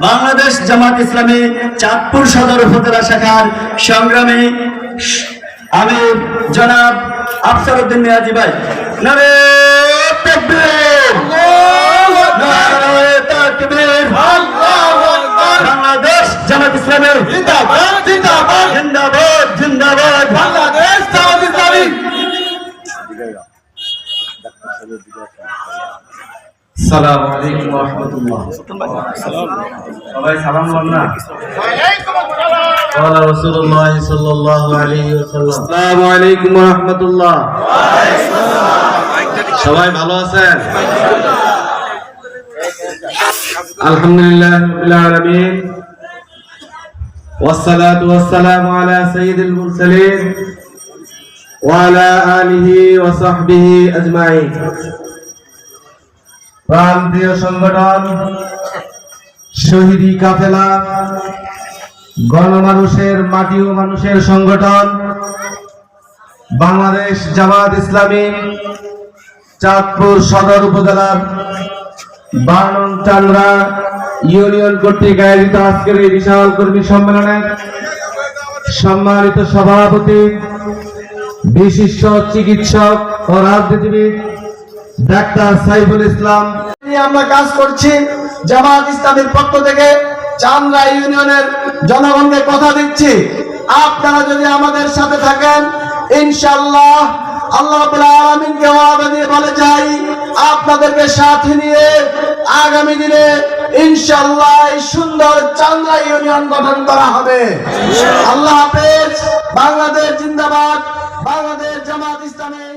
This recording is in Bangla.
বাংলাদেশ জামাত ইসলামী চাঁদপুর সদর উপজেলা শাখার সংগ্রামী আমি জনাব আফসার উদ্দিন নিয়াজি ভাই। নারে! বাংলাদেশ জামাত ইসলামের জিন্দাবাদ জিন্দাবাদ। জিন্দাবাদ জিন্দাবাদ। বাংলাদেশ জামাত ইসলামী। সালাম আলাইকুম ওয়া রাহমাতুল্লাহ সবাই সালাম বল না قال رسول الله صلى الله عليه وسلم السلام عليكم ورحمة الله সবাই ভালো আছেন আলহামদুলিল্লাহ রাব্বিল আলামিন والصلاة والسلام على سيد المرسلين وعلى آله وصحبه أجمعين প্রান্তীয় সংগঠন, শহীদি কাফেলা, গণমানুষের মাটি ও মানুষের সংগঠন, বাংলাদেশ জামাত ইসলামী, চাঁদপুর সদর উপজেলার বানন চান্দ্রা ইউনিয়ন কর্তৃক আয়োজিত আজকের এই বিশাল কর্মী সম্মেলনে সম্মানিত সভাপতি, বিশিষ্ট চিকিৎসক ও রাজনীতিবিদ ডাক্তার সাইফুল ইসলাম। আমরা কাজ করছি জামাত ইসলামের পক্ষ থেকে চামড়া ইউনিয়নের জনগণকে কথা দিচ্ছি। আপনারা যদি আমাদের সাথে থাকেন ইনশাল্লাহ আল্লাহ আলামিনকে দিয়ে বলে যাই, আপনাদেরকে সাথে নিয়ে আগামী দিনে ইনশাল্লাহ সুন্দর চান্দা ইউনিয়ন গঠন করা হবে। আল্লাহ হাফেজ, বাংলাদেশ জিন্দাবাদ, বাংলাদেশ জামাত ইসলামের